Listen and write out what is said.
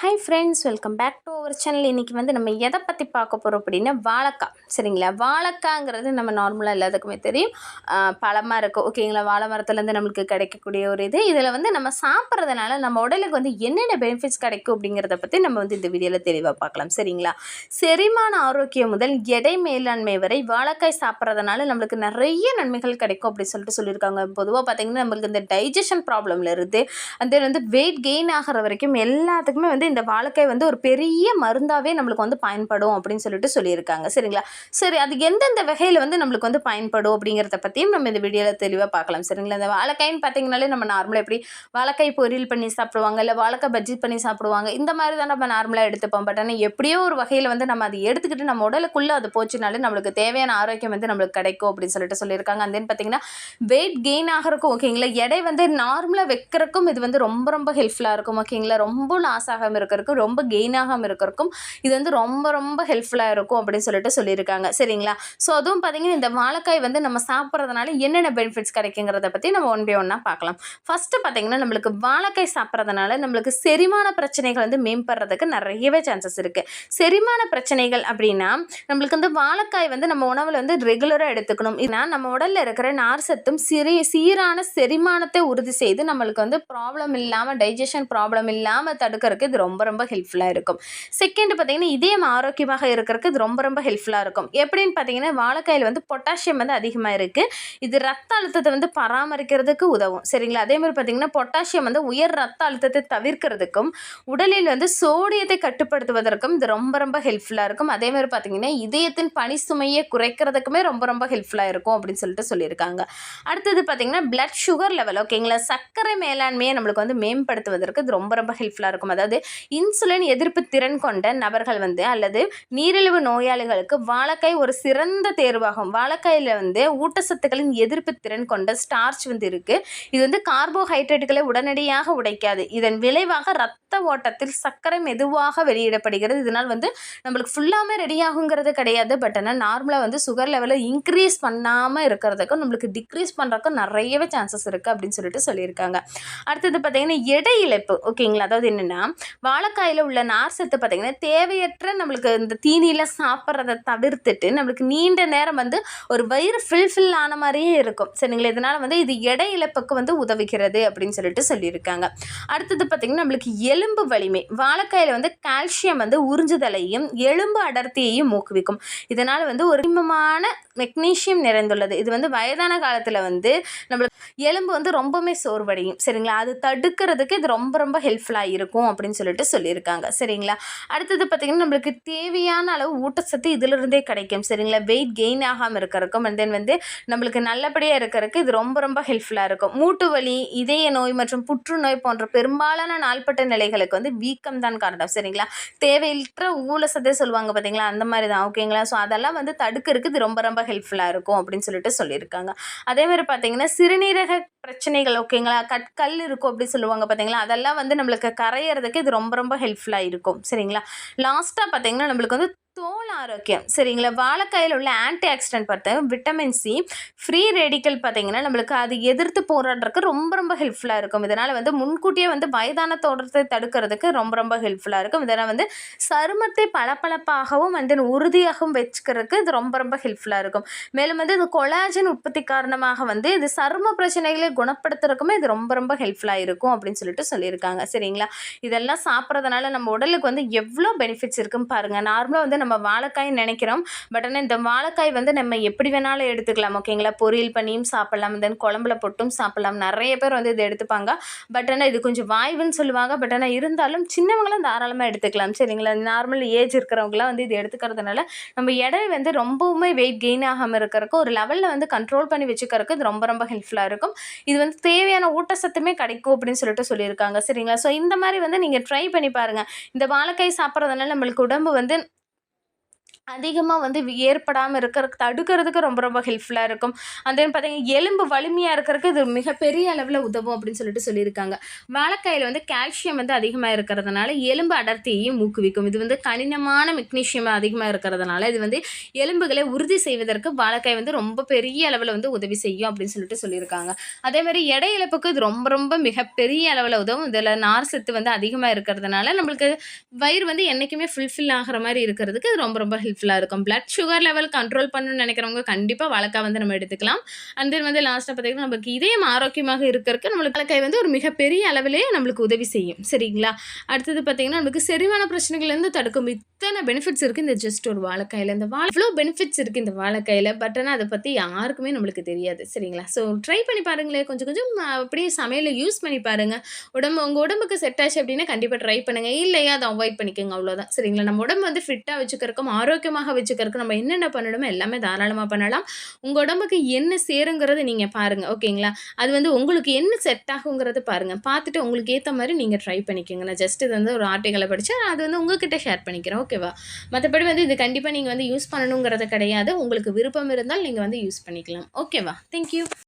Hi friends welcome back to our channel இன்றைக்கி வந்து நம்ம எதை பற்றி பார்க்க போகிறோம் அப்படின்னா வாழைக்காய். சரிங்களா? வாழைக்காங்கிறது நம்ம நார்மலாக எல்லாத்துக்குமே தெரியும். பழமாக இருக்கும். ஓகேங்களா வாழை மரத்துலேருந்து நம்மளுக்கு கிடைக்கக்கூடிய ஒரு இது. இதில் வந்து நம்ம சாப்பிட்றதுனால நம்ம உடலுக்கு வந்து என்னென்ன பெனிஃபிட்ஸ் கிடைக்கும் அப்படிங்கிறத பற்றி நம்ம வந்து இந்த வீடியோவில் தெளிவாக பார்க்கலாம். சரிங்களா? செரிமான ஆரோக்கியம் முதல் எடை மேலாண்மை வரை வாழைக்காய் சாப்பிட்றதுனால நம்மளுக்கு நிறைய நன்மைகள் கிடைக்கும் அப்படின்னு சொல்லிட்டு சொல்லியிருக்காங்க. பொதுவாக பார்த்திங்கன்னா நம்மளுக்கு இந்த டைஜஷன் ப்ராப்ளம்ல இருந்து அந்த வந்து வெயிட் கெயின் ஆகிற வரைக்கும் எல்லாத்துக்குமே வந்து இந்த வாழைக்காய் வந்து ஒரு பெரிய மருந்தாகவே நம்மளுக்கு வந்து பயன்படும் அப்படின்னு சொல்லிட்டு சொல்லியிருக்காங்க. சரிங்களா? சரி அது எந்தெந்த வகையில் வந்து நம்மளுக்கு வந்து பயன்படும் அப்படிங்கிறத பற்றியும் நம்ம இந்த வீடியோவில் தெளிவாக பார்க்கலாம். சரிங்களா? இந்த வாழைக்காயின்னு பார்த்தீங்கனாலே நம்ம நார்மலாக எப்படி வாழைக்காய் பொரியல் பண்ணி சாப்பிடுவாங்க இல்லை வாழைக்காய் பஜ்ஜி பண்ணி சாப்பிடுவாங்க இந்த மாதிரி தான் நம்ம நார்மலாக எடுத்துப்போம். பட் ஆனால் எப்படியோ ஒரு வகையில் வந்து நம்ம அதை எடுத்துக்கிட்டு நம்ம உடலுக்குள்ளே அது போச்சுனாலே நம்மளுக்கு தேவையான ஆரோக்கியம் வந்து நம்மளுக்கு கிடைக்கும் அப்படின்னு சொல்லிட்டு சொல்லியிருக்காங்க. அந்த பார்த்தீங்கன்னா வெயிட் கெயின் ஆகிறக்கும் ஓகேங்களா எடை வந்து நார்மலாக வைக்கிறக்கும் இது வந்து ரொம்ப ரொம்ப ஹெல்ப்ஃபுல்லாக இருக்கும் ஓகேங்களா ரொம்ப லாஸ் ஆகாமல் இருக்கிறதுக்கும் ரொம்ப கெயின் ஆகாமல் இருக்கிறதுக்கும் இது வந்து ரொம்ப ரொம்ப ஹெல்ப்ஃபுல்லாக இருக்கும் அப்படின்னு சொல்லிட்டு சொல்லியிருக்காங்க. சரிங்களா? ஸோ அதுவும் பார்த்தீங்கன்னா இந்த வாழைக்காய் வந்து நம்ம சாப்பிட்றதுனால என்னென்ன பெனிஃபிட்ஸ் கிடைக்குங்கிறத பற்றி நம்ம ஒன் பை ஒன்னாக பார்க்கலாம். ஃபஸ்ட்டு பார்த்தீங்கன்னா நம்மளுக்கு வாழைக்காய் சாப்பிட்றதுனால நம்மளுக்கு செரிமான பிரச்சனைகள் வந்து மேம்படுறதுக்கு நிறையவே சான்சஸ் இருக்குது செரிமான பிரச்சனைகள் அப்படின்னா நம்மளுக்கு வந்து வாழைக்காய் வந்து நம்ம உணவில் வந்து ரெகுலராக எடுத்துக்கணும். ஏன்னா நம்ம உடலில் இருக்கிற நார் சத்தும் சிறி சீரான செரிமானத்தை உறுதி செய்து நம்மளுக்கு வந்து ப்ராப்ளம் இல்லாமல் டைஜஷன் ப்ராப்ளம் இல்லாமல் தடுக்கிறதுக்கு இது ரொம்ப ரொம்ப ரொம்ப ஹெல்ப்ஃபுல்லாக இருக்கும். செகண்ட் பார்த்தீங்கன்னா இதயம் ஆரோக்கியமாக இருக்கிறதுக்கு இது ரொம்ப ரொம்ப ஹெல்ப்ஃபுல்லாக இருக்கும். எப்படின்னு பார்த்தீங்கன்னா வாழைக்காயில் வந்து பொட்டாசியம் வந்து அதிகமாக இருக்குது இது ரத்த அழுத்தத்தை வந்து பராமரிக்கிறதுக்கு உதவும். சரிங்களா? அதே மாதிரி பார்த்தீங்கன்னா பொட்டாசியம் வந்து உயர் ரத்த அழுத்தத்தை தவிர்க்கிறதுக்கும் உடலில் வந்து சோடியத்தை கட்டுப்படுத்துவதற்கும் இது ரொம்ப ரொம்ப ஹெல்ப்ஃபுல்லாக இருக்கும். அதே மாதிரி பார்த்தீங்கன்னா இதயத்தின் பனி சுமையை குறைக்கிறதுக்குமே ரொம்ப ரொம்ப ஹெல்ப்ஃபுல்லாக இருக்கும் அப்படின்னு சொல்லிட்டு சொல்லியிருக்காங்க. அடுத்தது பார்த்தீங்கன்னா பிளட் சுகர் லெவல் ஓகேங்களா சர்க்கரை மேலாண்மையை நம்மளுக்கு வந்து மேம்படுத்துவதற்கு இது ரொம்ப ரொம்ப ஹெல்ப்ஃபுல்லாக இருக்கும். அதாவது இன்சுலின் எதிர்ப்பு திறன் கொண்ட நபர்கள் வந்து அல்லது நீரிழிவு நோயாளிகளுக்கு வாழைக்காய் ஒரு சிறந்த தேர்வாகும். வாழைக்காயில் வந்து ஊட்டச்சத்துக்களின் எதிர்ப்பு திறன் கொண்ட ஸ்டார்ச் வந்து இருக்குது இது வந்து கார்போஹைட்ரேட்டுகளை உடனடியாக உடைக்காது. இதன் விளைவாக ரத்த ஓட்டத்தில் சர்க்கரை மெதுவாக வெளியிடப்படுகிறது. இதனால் வந்து நம்மளுக்கு ஃபுல்லாமே ரெடி ஆகுங்கிறது கிடையாது. பட் ஆனால் நார்மலாக வந்து சுகர் லெவலை இன்க்ரீஸ் பண்ணாமல் இருக்கிறதுக்கும் நம்மளுக்கு டிக்ரீஸ் பண்ணுறதுக்கும் நிறையவே சான்சஸ் இருக்குது அப்படின்னு சொல்லிட்டு சொல்லியிருக்காங்க. அடுத்தது பார்த்தீங்கன்னா எடை இழப்பு. ஓகேங்களா அதாவது என்னென்னா வாழைக்காயில் உள்ள நார் சத்து பார்த்திங்கன்னா தேவையற்ற நம்மளுக்கு இந்த தீனியில் சாப்பிட்றத தவிர்த்துட்டு நம்மளுக்கு நீண்ட நேரம் வந்து ஒரு வயிறு ஃபில் ஃபில் ஆன மாதிரியே இருக்கும். சரிங்களா? இதனால் வந்து இது எடை இழப்புக்கு வந்து உதவுகிறது அப்படின்னு சொல்லிட்டு சொல்லியிருக்காங்க. அடுத்தது பார்த்திங்கன்னா நம்மளுக்கு எலும்பு வலிமை. வாழைக்காயில் வந்து கால்சியம் வந்து உறிஞ்சுதலையும் எலும்பு அடர்த்தியையும் ஊக்குவிக்கும். இதனால் வந்து ஒரு இன்பமான மெக்னீஷியம் நிறைந்துள்ளது. இது வந்து வயதான காலத்தில் வந்து நம்மளுக்கு எலும்பு வந்து ரொம்பவுமே சோர்வடையும். சரிங்களா? அது தடுக்கிறதுக்கு இது ரொம்ப ரொம்ப ஹெல்ப்ஃபுல்லாக இருக்கும் அப்படின்னு சொல்லி சொல்லிட்டு சொல்லியிருக்காங்க. சரிங்களா? அடுத்தது பார்த்திங்கன்னா நம்மளுக்கு தேவையான அளவு ஊட்டச்சத்து இதிலிருந்தே கிடைக்கும். சரிங்களா? வெயிட் கெயின் ஆகாமல் இருக்கிறக்கும் அண்ட் தென் வந்து நம்மளுக்கு நல்லபடியாக இருக்கிறதுக்கு இது ரொம்ப ரொம்ப ஹெல்ப்ஃபுல்லாக இருக்கும். மூட்டு வலி இதய நோய் மற்றும் புற்றுநோய் போன்ற பெரும்பாலான நாள்பட்ட நிலைகளுக்கு வந்து வீக்கம் தான் காரணம். சரிங்களா? தேவையற்ற ஊலசத்தை சொல்லுவாங்க பார்த்தீங்களா அந்த மாதிரி தான் ஓகேங்களா ஸோ அதெல்லாம் வந்து தடுக்கிறதுக்கு இது ரொம்ப ரொம்ப ஹெல்ப்ஃபுல்லாக இருக்கும் அப்படின்னு சொல்லிட்டு சொல்லியிருக்காங்க. அதே மாதிரி பார்த்தீங்கன்னா சிறுநீரக பிரச்சனைகள் ஓகேங்களா கற்கல் இருக்கும் அப்படின்னு சொல்லுவாங்க பார்த்தீங்களா அதெல்லாம் வந்து நம்மளுக்கு கரையிறதுக்கு இது ரொம்ப ரொம்ப ஹெல்ப்ஃபுல்லாக இருக்கும். சரிங்களா? லாஸ்ட்டாக பார்த்தீங்கன்னா நம்மளுக்கு வந்து தோல் ஆரோக்கியம். சரிங்களா? வாழைக்காயில் உள்ள ஆன்டி ஆக்சிடென்ட் பார்த்தா விட்டமின் சி ஃப்ரீ ரேடிக்கல் பார்த்தீங்கன்னா நம்மளுக்கு அது எதிர்த்து போராடுறதுக்கு ரொம்ப ரொம்ப ஹெல்ப்ஃபுல்லாக இருக்கும். இதனால் வந்து முன்கூட்டியே வந்து வயதான தோற்றத்தை தடுக்கிறதுக்கு ரொம்ப ரொம்ப ஹெல்ப்ஃபுல்லாக இருக்கும். இதனால் வந்து சருமத்தை பளபளப்பாகவும் வந்து உறுதியாகவும் வச்சுக்கிறதுக்கு இது ரொம்ப ரொம்ப ஹெல்ப்ஃபுல்லாக இருக்கும். மேலும் வந்து இது கொலாஜன் உற்பத்தி காரணமாக வந்து இது சரும பிரச்சனைகளை குணப்படுத்துறதுக்குமே இது ரொம்ப ரொம்ப ஹெல்ப்ஃபுல்லாக இருக்கும் அப்படின்னு சொல்லிட்டு சொல்லியிருக்காங்க. சரிங்களா? இதெல்லாம் சாப்பிட்றதுனால நம்ம உடலுக்கு வந்து எவ்வளோ பெனிஃபிட்ஸ் இருக்குன்னு பாருங்கள் நார்மலாக வந்து நம்ம வாழைக்காய் நினைக்கிறோம். பட் ஆனால் இந்த வாழைக்காய் வந்து நம்ம எப்படி வேணாலும் எடுத்துக்கலாம் ஓகேங்களா பொரியல் பண்ணியும் சாப்பிட்லாம். தென் குழம்புல போட்டும் சாப்பிட்லாம். நிறைய பேர் வந்து இதை எடுத்துப்பாங்க. பட் ஆனால் இது கொஞ்சம் வாய்வுன்னு சொல்லுவாங்க. பட் ஆனால் இருந்தாலும் சின்னவங்களும் தாராளமாக எடுத்துக்கலாம். சரிங்களா? நார்மல் ஏஜ் இருக்கிறவங்களாம் வந்து இது எடுத்துக்கிறதுனால நம்ம எடை வந்து ரொம்பவுமே வெயிட் கெயின் ஆகாமல் இருக்கிறக்கு ஒரு லெவலில் வந்து கண்ட்ரோல் பண்ணி வச்சுக்கிறதுக்கு இது ரொம்ப ரொம்ப ஹெல்ப்ஃபுல்லாக இருக்கும். இது வந்து தேவையான ஊட்டச்சத்துமே கிடைக்கும் அப்படின்னு சொல்லிட்டு சொல்லியிருக்காங்க. சரிங்களா? ஸோ இந்த மாதிரி வந்து நீங்கள் ட்ரை பண்ணி பாருங்கள் இந்த வாழைக்காய் சாப்பிட்றதுனால நம்மளுக்கு உடம்பு வந்து அதிகமாக வந்து ஏற்படாமல் இருக்கிறதுக்கு தடுக்கிறதுக்கு ரொம்ப ரொம்ப ஹெல்ப்ஃபுல்லாக இருக்கும். அந்த பார்த்தீங்கன்னா எலும்பு வலிமையாக இருக்கிறதுக்கு இது மிகப்பெரிய அளவில் உதவும் அப்படின்னு சொல்லிட்டு சொல்லியிருக்காங்க. வாழைக்காயில் வந்து கால்சியம் வந்து அதிகமாக இருக்கிறதுனால எலும்பு அடர்த்தியையும் ஊக்குவிக்கும். இது வந்து கடினமான மெக்னீஷியம் அதிகமாக இருக்கிறதுனால இது வந்து எலும்புகளை உறுதி செய்வதற்கு வாழைக்காய் வந்து ரொம்ப பெரிய அளவில் வந்து உதவி செய்யும் அப்படின்னு சொல்லிட்டு சொல்லியிருக்காங்க. அதே மாதிரி எடை இழப்புக்கு இது ரொம்ப ரொம்ப மிகப்பெரிய அளவில் உதவும். இதில் நார் சத்து வந்து அதிகமாக இருக்கிறதுனால நம்மளுக்கு வயிறு வந்து என்றைக்குமே ஃபுல்ஃபில் ஆகிற மாதிரி இருக்கிறதுக்கு இது ரொம்ப ரொம்ப ஹெல்ப் ஹெல்ப்ஃபுல்லாக இருக்கும். பிளட் சுகர் லெவல் கண்ட்ரோல் பண்ணணும்னு நினைக்கிறவங்க கண்டிப்பாக வழக்காக வந்து நம்ம எடுத்துக்கலாம். அண்ட் தென் வந்து லாஸ்ட்டாக பார்த்தீங்கன்னா நமக்கு இதயம் ஆரோக்கியமாக இருக்கிறதுக்கு நம்மளுக்கு வாழைக்காய் வந்து ஒரு மிகப்பெரிய அளவிலே நம்மளுக்கு உதவி செய்யும். சரிங்களா? அடுத்தது பார்த்தீங்கன்னா நமக்கு செரிமான பிரச்சனைகள்லேருந்து தடுக்கும் இத்தனை பெனிஃபிட்ஸ் இருக்குது இந்த ஜஸ்ட் ஒரு வாழைக்காயில். இந்த வாழை இவ்வளோ பெனிஃபிட்ஸ் இருக்குது இந்த வாழைக்காயில். பட் ஆனால் அதை பற்றி யாருக்குமே நம்மளுக்கு தெரியாது. சரிங்களா? ஸோ ட்ரை பண்ணி பாருங்களேன். கொஞ்சம் கொஞ்சம் அப்படியே சமையலை யூஸ் பண்ணி பாருங்கள் உடம்பு உங்கள் உடம்புக்கு செட் ஆச்சு அப்படின்னா கண்டிப்பாக ட்ரை பண்ணுங்கள் இல்லையா அதை அவாய்ட் பண்ணிக்கோங்க. அவ்வளோதான் சரிங்களா? நம்ம உடம்பு வந்து ஃபிட்டாக வச்சுக்கிறக்கும் ஆரோக்கியம் ஆரோக்கியமாக வச்சுக்கிறதுக்கு நம்ம என்னென்ன பண்ணணுமோ எல்லாமே தாராளமாக பண்ணலாம். உங்கள் உடம்புக்கு என்ன சேருங்கிறது நீங்கள் பாருங்கள் ஓகேங்களா? அது வந்து உங்களுக்கு என்ன செட் ஆகுங்கிறது பாருங்கள் பார்த்துட்டு உங்களுக்கு ஏற்ற மாதிரி நீங்கள் ட்ரை பண்ணிக்கோங்க. நான் ஜஸ்ட் இது வந்து ஒரு ஆர்டிகளை படித்து அது வந்து உங்ககிட்ட ஷேர் பண்ணிக்கிறேன் ஓகேவா? மற்றபடி வந்து இது கண்டிப்பாக நீங்கள் வந்து யூஸ் பண்ணணுங்கிறது கிடையாது. உங்களுக்கு விருப்பம் இருந்தால் நீங்கள் வந்து யூஸ் பண்ணிக்கலாம் ஓகேவா? தேங்க்யூ